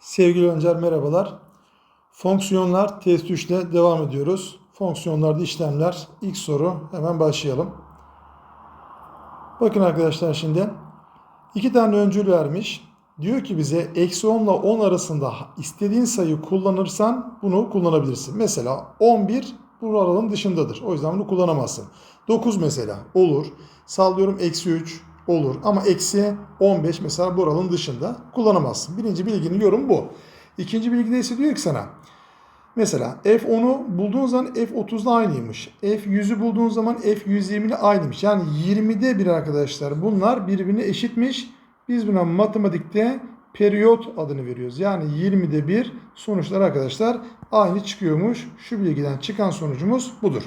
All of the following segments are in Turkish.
Sevgili Öncer merhabalar. Fonksiyonlar test 3 ile devam ediyoruz. Fonksiyonlarda işlemler. İlk soru hemen başlayalım. Bakın arkadaşlar şimdi iki tane öncül vermiş. Diyor ki bize eksi 10 ile 10 arasında istediğin sayı kullanırsan bunu kullanabilirsin. Mesela 11 bu aralığın dışındadır. O yüzden bunu kullanamazsın. 9 mesela olur. Sallıyorum eksi 3 olur. Ama eksi 15 mesela bu aralığın dışında kullanamazsın. Birinci bilginin yorum bu. İkinci bilgide ise diyor ki sana Mesela F10'u bulduğun zaman F30'da aynıymış. F100'ü bulduğun zaman F120 ile aynıymış. Yani 20'de bir arkadaşlar bunlar birbirine eşitmiş. Biz buna matematikte periyot adını veriyoruz. Yani 20'de bir sonuçlar arkadaşlar aynı çıkıyormuş. Şu bilgiden çıkan sonucumuz budur.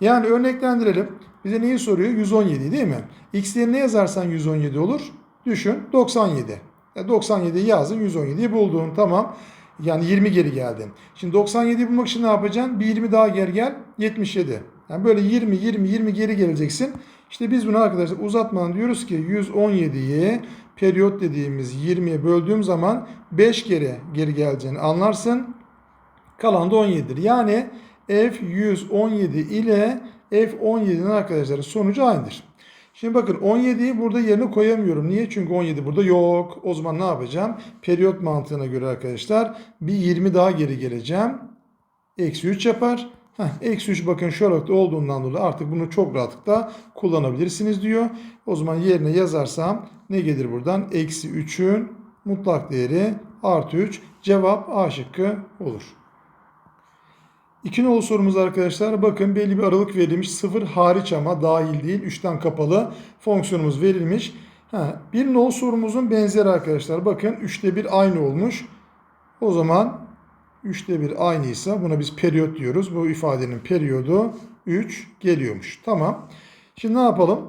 Yani örneklendirelim. Bize neyi soruyor? 117 değil mi? X yerine yazarsan 117 olur. Düşün 97. E 97'yi yazdın 117'yi buldun. Tamam. Yani 20 geri geldin. Şimdi 97'yi bulmak için ne yapacaksın? Bir 20 daha geri gel. 77. Yani böyle 20 20 20 geri geleceksin. İşte biz bunu arkadaşlar uzatmadan diyoruz ki 117'yi periyot dediğimiz 20'ye böldüğüm zaman 5 kere geri geleceğini anlarsın. Kalan da 17'dir. Yani F117 ile F17'nin arkadaşlar sonucu aynıdır. Şimdi bakın 17'yi burada yerine koyamıyorum. Niye? Çünkü 17 burada yok. O zaman ne yapacağım? Periyot mantığına göre arkadaşlar bir 20 daha geri geleceğim. Eksi 3 yapar. Eksi 3 bakın şu aralıkta olduğundan dolayı artık bunu çok rahatlıkla kullanabilirsiniz diyor. O zaman yerine yazarsam ne gelir buradan? Eksi 3'ün mutlak değeri artı 3. Cevap A şıkkı olur. İki nolu sorumuz arkadaşlar. Bakın belli bir aralık verilmiş. Sıfır hariç ama dahil değil. Üçten kapalı fonksiyonumuz verilmiş. Ha, bir nolu sorumuzun benzeri arkadaşlar. Bakın üçte bir aynı olmuş. O zaman üçte bir aynıysa buna biz periyot diyoruz. Bu ifadenin periyodu 3 geliyormuş. Tamam. Şimdi ne yapalım?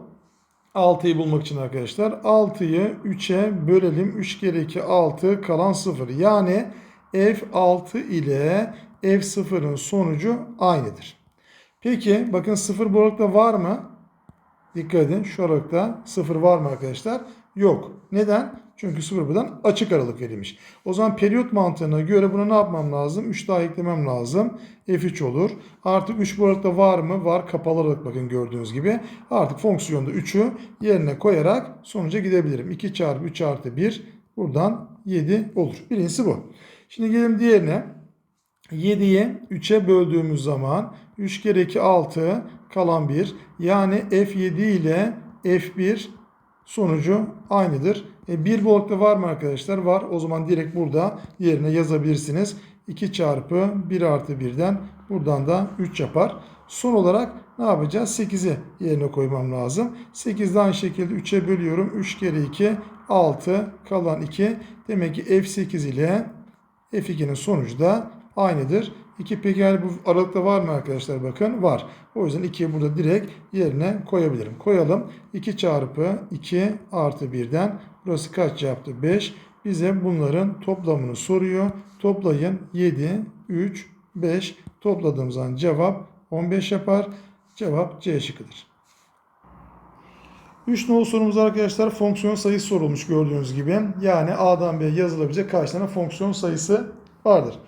6'yı bulmak için arkadaşlar. 6'yı 3'e bölelim. 3 kere 2 6 kalan 0. Yani F6 ile F0'ın sonucu aynıdır. Peki bakın 0 bu aralıkta var mı? Dikkat edin şu aralıkta 0 var mı arkadaşlar? Yok. Neden? Çünkü 0 buradan açık aralık verilmiş. O zaman periyot mantığına göre buna ne yapmam lazım? 3 daha eklemem lazım. F3 olur. Artık 3 bu aralıkta var mı? Var. Kapalı aralık bakın gördüğünüz gibi. Artık fonksiyonda 3'ü yerine koyarak sonuca gidebilirim. 2 çarpı 3 artı 1 buradan 7 olur. Birincisi bu. Şimdi gelelim diğerine. 7'yi 3'e böldüğümüz zaman 3 kere 2 6 kalan 1. Yani F7 ile F1 sonucu aynıdır. E, 1 blokkta var mı arkadaşlar? Var. O zaman direkt burada yerine yazabilirsiniz. 2 çarpı 1 artı 1'den buradan da 3 yapar. Son olarak ne yapacağız? 8'i yerine koymam lazım. 8'de aynı şekilde 3'e bölüyorum. 3 kere 2 6 kalan 2. Demek ki F8 ile F2'nin sonucu da aynıdır. 2 peki yani bu aralıkta var mı arkadaşlar? Bakın var. O yüzden 2'yi burada direkt yerine koyabilirim. Koyalım. 2 çarpı 2 artı 1'den burası kaç yaptı? 5. Bize bunların toplamını soruyor. Toplayın 7, 3, 5. Topladığım zaman cevap 15 yapar. Cevap C şıkkıdır. 3 nolu sorumuz arkadaşlar fonksiyon sayısı sorulmuş gördüğünüz gibi. Yani A'dan B'ye yazılabilecek kaç tane fonksiyon sayısı vardır.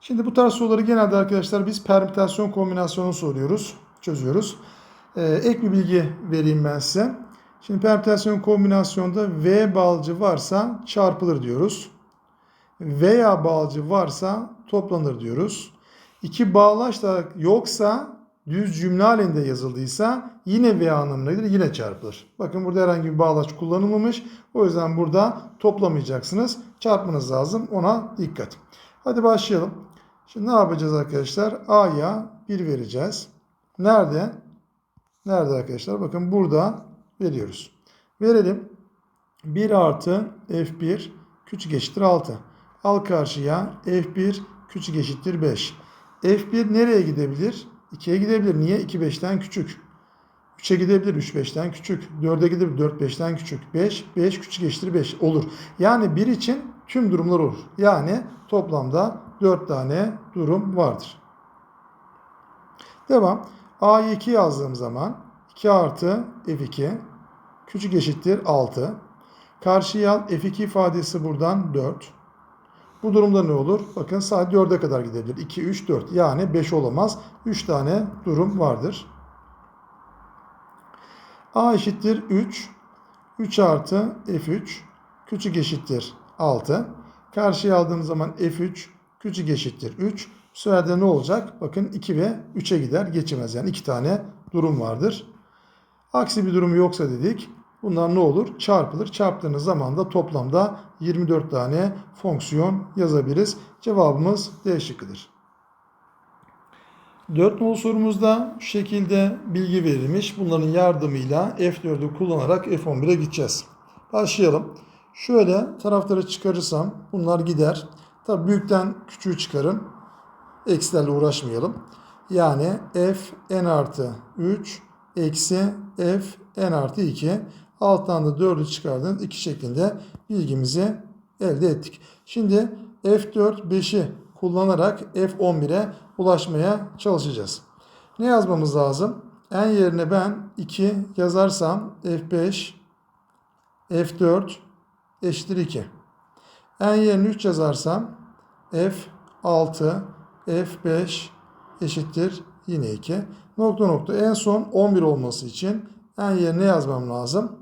Şimdi bu tarz soruları genelde arkadaşlar biz permütasyon kombinasyonu soruyoruz, çözüyoruz. Ee, ek bir bilgi vereyim ben size. Şimdi permütasyon kombinasyonda V bağlıcı varsa çarpılır diyoruz. Veya bağlıcı varsa toplanır diyoruz. İki bağlaç da yoksa düz cümle halinde yazıldıysa yine V anlamına gelir yine çarpılır. Bakın burada herhangi bir bağlaç kullanılmamış. O yüzden burada toplamayacaksınız. Çarpmanız lazım. Ona dikkat. Hadi başlayalım. Şimdi ne yapacağız arkadaşlar? A'ya 1 vereceğiz. Nerede? Nerede arkadaşlar? Bakın burada veriyoruz. Verelim. 1 artı F1 küçük eşittir 6. Al karşıya F1 küçük eşittir 5. F1 nereye gidebilir? 2'ye gidebilir. Niye? 2 5'ten küçük. 3'e gidebilir 3 5'ten küçük. 4'e gidebilir 4 5'ten küçük. 5 5 küçük eşittir 5 olur. Yani 1 için tüm durumlar olur. Yani toplamda 4 tane durum vardır. Devam. A'yı 2 yazdığım zaman 2 artı F2 küçük eşittir 6. Karşıya al F2 ifadesi buradan 4. Bu durumda ne olur? Bakın saat 4'e kadar gidebilir. 2, 3, 4. Yani 5 olamaz. 3 tane durum vardır. A eşittir 3. 3 artı F3 küçük eşittir 6. Karşıya aldığımız zaman F3 küçük eşittir 3. Bu sefer de ne olacak? Bakın 2 ve 3'e gider geçemez. Yani 2 tane durum vardır. Aksi bir durum yoksa dedik. Bunlar ne olur? Çarpılır. Çarptığınız zaman da toplamda 24 tane fonksiyon yazabiliriz. Cevabımız D şıkkıdır. 4 nolu sorumuzda şu şekilde bilgi verilmiş. Bunların yardımıyla F4'ü kullanarak F11'e gideceğiz. Başlayalım. Şöyle tarafları çıkarırsam bunlar gider. Tabi büyükten küçüğü çıkarın. Eksilerle uğraşmayalım. Yani f n artı 3 eksi f n artı 2. Alttan da 4'ü çıkardığınız 2 şeklinde bilgimizi elde ettik. Şimdi f4 5'i kullanarak f11'e ulaşmaya çalışacağız. Ne yazmamız lazım? n yerine ben 2 yazarsam f5 f4 eşittir 2. n yerine 3 yazarsam f6 f5 eşittir yine 2. Nokta nokta en son 11 olması için en yerine yazmam lazım.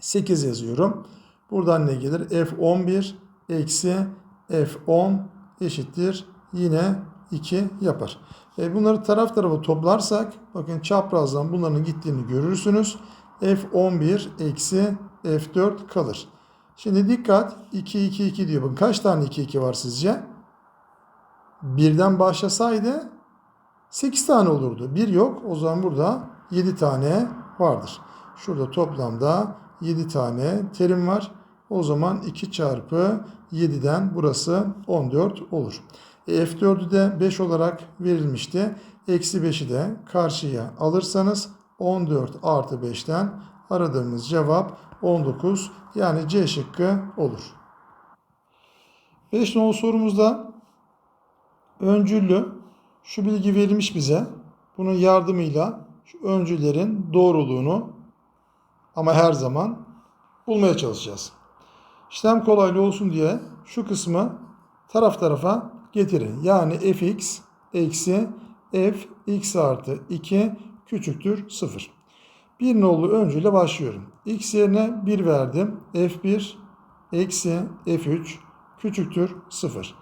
8 yazıyorum. Buradan ne gelir? f11 eksi f10 eşittir yine 2 yapar. E bunları taraf tarafa toplarsak bakın çaprazdan bunların gittiğini görürsünüz. f11 eksi f4 kalır. Şimdi dikkat 2 2 2 diyor. Bakın kaç tane 2 2 var sizce? birden başlasaydı 8 tane olurdu. Bir yok. O zaman burada 7 tane vardır. Şurada toplamda 7 tane terim var. O zaman 2 çarpı 7'den burası 14 olur. E, F4'ü de 5 olarak verilmişti. Eksi 5'i de karşıya alırsanız 14 artı 5'ten aradığımız cevap 19 yani C şıkkı olur. 5 nolu sorumuzda öncüllü şu bilgi verilmiş bize. Bunun yardımıyla şu öncüllerin doğruluğunu ama her zaman bulmaya çalışacağız. İşlem kolaylı olsun diye şu kısmı taraf tarafa getirin. Yani fx eksi f x artı 2 küçüktür 0. Bir nolu öncüyle başlıyorum. x yerine 1 verdim. f1 eksi f3 küçüktür 0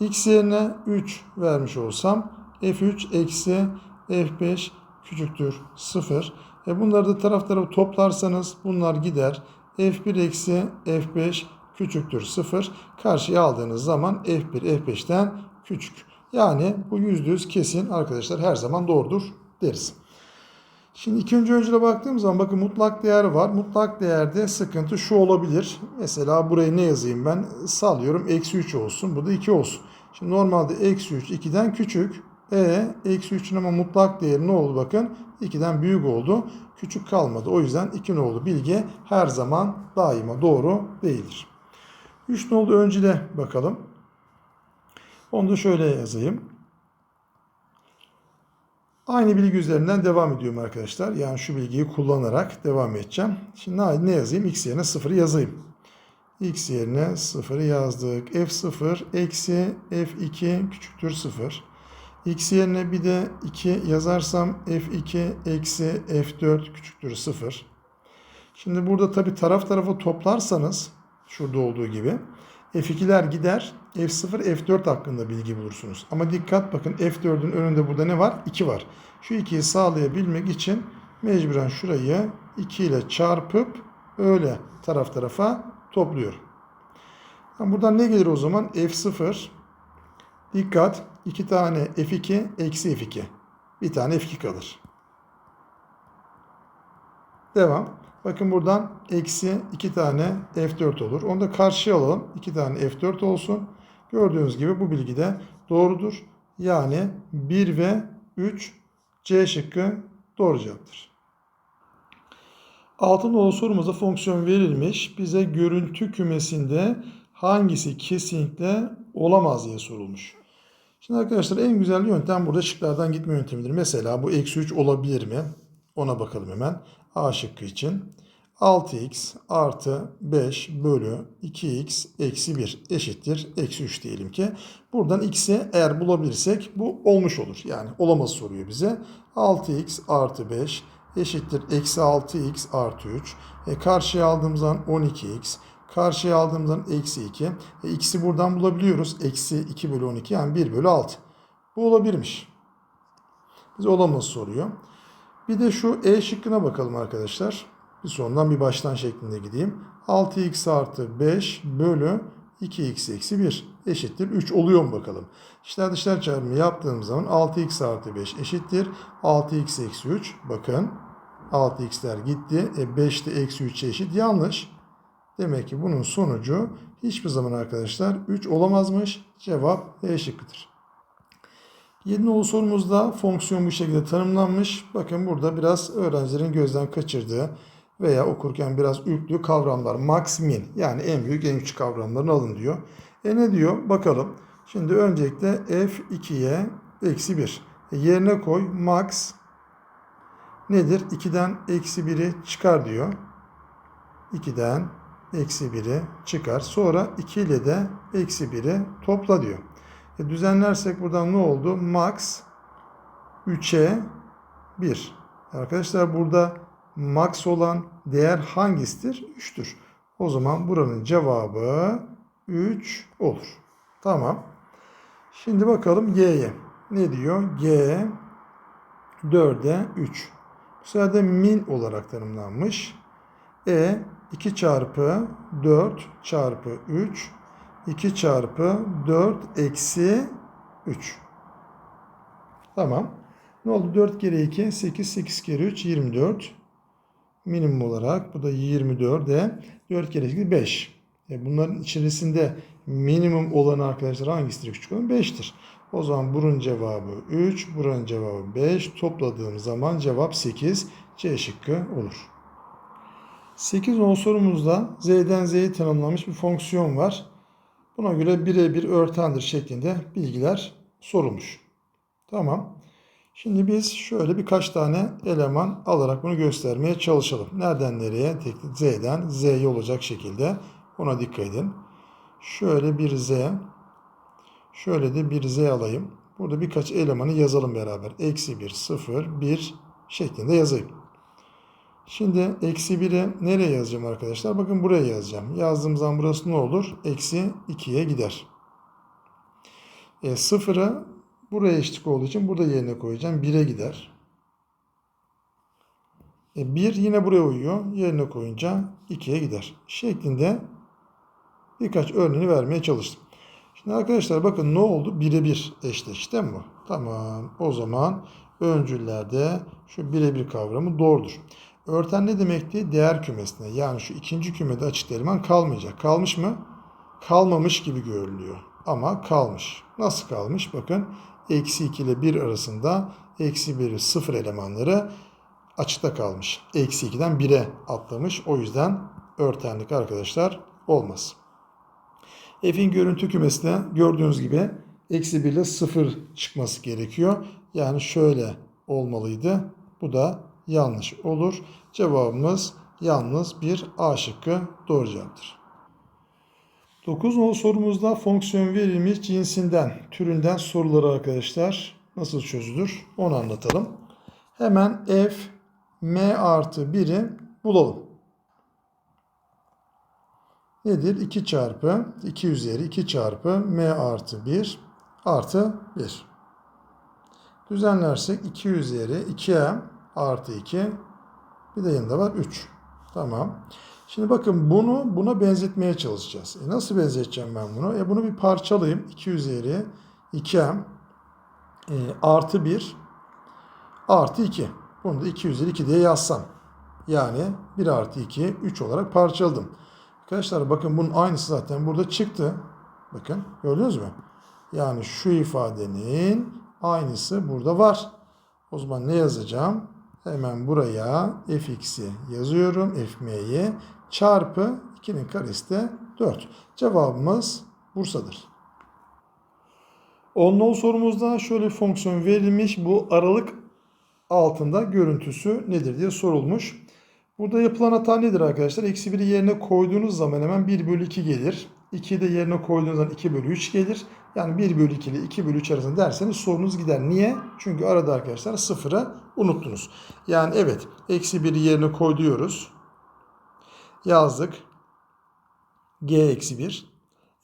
x yerine 3 vermiş olsam f3 eksi f5 küçüktür 0. E bunları da taraf tarafa toplarsanız bunlar gider. f1 eksi f5 küçüktür 0. Karşıya aldığınız zaman f1 f5'ten küçük. Yani bu %100 kesin arkadaşlar her zaman doğrudur deriz. Şimdi ikinci öncüle baktığım zaman bakın mutlak değer var. Mutlak değerde sıkıntı şu olabilir. Mesela buraya ne yazayım ben? Sallıyorum eksi 3 olsun. Bu da 2 olsun. Şimdi normalde eksi 3 2'den küçük. E eksi 3'ün ama mutlak değeri ne oldu bakın? 2'den büyük oldu. Küçük kalmadı. O yüzden 2 nolu bilgi her zaman daima doğru değildir. 3 nolu öncüle bakalım. Onu da şöyle yazayım. Aynı bilgi üzerinden devam ediyorum arkadaşlar. Yani şu bilgiyi kullanarak devam edeceğim. Şimdi ne yazayım? X yerine 0 yazayım. X yerine 0 yazdık. F0 eksi F2 küçüktür 0. X yerine bir de 2 yazarsam F2 eksi F4 küçüktür 0. Şimdi burada tabi taraf tarafa toplarsanız şurada olduğu gibi F2'ler gider. F0, F4 hakkında bilgi bulursunuz. Ama dikkat bakın F4'ün önünde burada ne var? 2 var. Şu 2'yi sağlayabilmek için mecburen şurayı 2 ile çarpıp öyle taraf tarafa topluyor. Buradan ne gelir o zaman? F0 dikkat 2 tane F2 eksi F2. Bir tane F2 kalır. Devam. Bakın buradan eksi 2 tane F4 olur. Onu da karşıya alalım. 2 tane F4 olsun. Gördüğünüz gibi bu bilgi de doğrudur. Yani 1 ve 3 C şıkkı doğru cevaptır. Altın nolu sorumuzda fonksiyon verilmiş. Bize görüntü kümesinde hangisi kesinlikle olamaz diye sorulmuş. Şimdi arkadaşlar en güzel yöntem burada şıklardan gitme yöntemidir. Mesela bu eksi 3 olabilir mi? Ona bakalım hemen. A şıkkı için. 6x artı 5 bölü 2x eksi 1 eşittir. Eksi 3 diyelim ki. Buradan x'i eğer bulabilirsek bu olmuş olur. Yani olamaz soruyor bize. 6x artı 5 eşittir. Eksi 6x artı 3. E, karşıya aldığımız zaman 12x. Karşıya aldığımızdan eksi 2. E, x'i buradan bulabiliyoruz. Eksi 2 bölü 12 yani 1 bölü 6. Bu olabilirmiş. Bize olamaz soruyor. Bir de şu E şıkkına bakalım arkadaşlar. Bir sondan bir baştan şeklinde gideyim. 6x artı 5 bölü 2x eksi 1 eşittir 3 oluyor mu bakalım. İşler dışlar çarpımı yaptığımız zaman 6x artı 5 eşittir 6x eksi 3. Bakın 6x'ler gitti. E 5 de eksi 3 eşit. Yanlış. Demek ki bunun sonucu hiçbir zaman arkadaşlar 3 olamazmış. Cevap E şıkkıdır. 7 nolu sorumuzda fonksiyon bu şekilde tanımlanmış. Bakın burada biraz öğrencilerin gözden kaçırdığı veya okurken biraz ürktüğü kavramlar. Max, min yani en büyük en küçük kavramlarını alın diyor. E ne diyor? Bakalım. Şimdi öncelikle f2'ye eksi 1. E yerine koy. Max nedir? 2'den eksi 1'i çıkar diyor. 2'den eksi 1'i çıkar. Sonra 2 ile de eksi 1'i topla diyor. E düzenlersek buradan ne oldu? Max 3'e 1. Arkadaşlar burada max olan değer hangisidir? 3'tür. O zaman buranın cevabı 3 olur. Tamam. Şimdi bakalım G'ye. Ne diyor? G 4'e 3. Bu sefer de min olarak tanımlanmış. E 2 çarpı 4 çarpı 3 2 çarpı 4 eksi 3. Tamam. Ne oldu? 4 kere 2 8 8 kere 3 24. Minimum olarak bu da 24 de 4 kere 2 5. E bunların içerisinde minimum olan arkadaşlar hangisidir küçük olan? 5'tir. O zaman bunun cevabı 3, buranın cevabı 5. Topladığım zaman cevap 8. C şıkkı olur. 8 10 sorumuzda Z'den Z'ye tanımlanmış bir fonksiyon var. Buna göre birebir örtendir şeklinde bilgiler sorulmuş. Tamam. Şimdi biz şöyle birkaç tane eleman alarak bunu göstermeye çalışalım. Nereden nereye? Z'den Z'ye olacak şekilde. Ona dikkat edin. Şöyle bir Z. Şöyle de bir Z alayım. Burada birkaç elemanı yazalım beraber. Eksi 1, 0, 1 şeklinde yazayım. Şimdi eksi 1'i nereye yazacağım arkadaşlar? Bakın buraya yazacağım. Yazdığım zaman burası ne olur? Eksi 2'ye gider. E, 0'ı buraya eşitlik olduğu için burada yerine koyacağım. 1'e gider. E, 1 yine buraya uyuyor. Yerine koyunca 2'ye gider. Şeklinde birkaç örneğini vermeye çalıştım. Şimdi arkadaşlar bakın ne oldu? Birebir eşleşti değil mi bu? Tamam. O zaman öncüllerde şu birebir kavramı doğrudur. Örten ne demekti? Değer kümesine. Yani şu ikinci kümede açık eleman kalmayacak. Kalmış mı? Kalmamış gibi görülüyor. Ama kalmış. Nasıl kalmış? Bakın eksi 2 ile 1 arasında eksi 1 sıfır elemanları açıkta kalmış. Eksi 2'den 1'e atlamış. O yüzden örtenlik arkadaşlar olmaz. F'in görüntü kümesine gördüğünüz gibi eksi 1 ile 0 çıkması gerekiyor. Yani şöyle olmalıydı. Bu da yanlış olur. Cevabımız yalnız bir A şıkkı doğru cevaptır. 9 nolu sorumuzda fonksiyon verilmiş cinsinden, türünden soruları arkadaşlar nasıl çözülür onu anlatalım. Hemen f m artı 1'i bulalım. Nedir? 2 çarpı 2 üzeri 2 çarpı m artı 1 artı 1. Düzenlersek 2 üzeri 2m artı 2 bir de yanında var 3. Tamam. Şimdi bakın bunu buna benzetmeye çalışacağız. E nasıl benzeteceğim ben bunu? E bunu bir parçalayayım. 2 üzeri 2m e, artı 1 artı 2. Bunu da 2 üzeri 2 diye yazsam. Yani 1 artı 2 3 olarak parçaladım. Arkadaşlar bakın bunun aynısı zaten burada çıktı. Bakın gördünüz mü? Yani şu ifadenin aynısı burada var. O zaman ne yazacağım? Hemen buraya fx'i yazıyorum. fm'yi çarpı 2'nin karesi de 4. Cevabımız Bursa'dır. Onlu sorumuzda şöyle bir fonksiyon verilmiş. Bu aralık altında görüntüsü nedir diye sorulmuş. Burada yapılan hata nedir arkadaşlar? Eksi 1'i yerine koyduğunuz zaman hemen 1 bölü 2 gelir. 2'yi de yerine koyduğunuz zaman 2 bölü 3 gelir. Yani 1 bölü 2 ile 2 bölü 3 arasında derseniz sorunuz gider. Niye? Çünkü arada arkadaşlar sıfırı unuttunuz. Yani evet eksi 1'i yerine koyuyoruz. Yazdık. G eksi 1.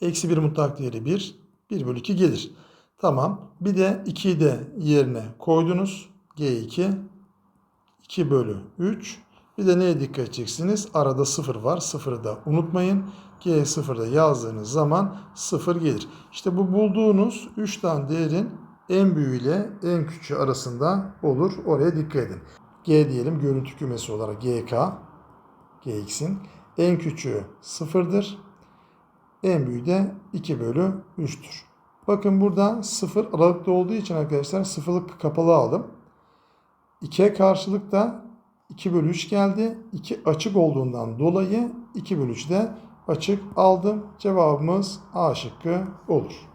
Eksi 1 mutlak değeri 1. 1 bölü 2 gelir. Tamam. Bir de 2'yi de yerine koydunuz. G2. 2 bölü 3. Bir de neye dikkat edeceksiniz? Arada 0 var. 0'ı da unutmayın. G0'da yazdığınız zaman 0 gelir. İşte bu bulduğunuz 3 tane değerin en büyüğü ile en küçüğü arasında olur. Oraya dikkat edin. G diyelim görüntü kümesi olarak GK. GX'in en küçüğü 0'dır. En büyüğü de 2 bölü 3'tür. Bakın burada 0 aralıkta olduğu için arkadaşlar sıfırlık kapalı aldım. 2'ye karşılık da 2 bölü 3 geldi. 2 açık olduğundan dolayı 2 bölü 3 de açık aldım. Cevabımız A şıkkı olur.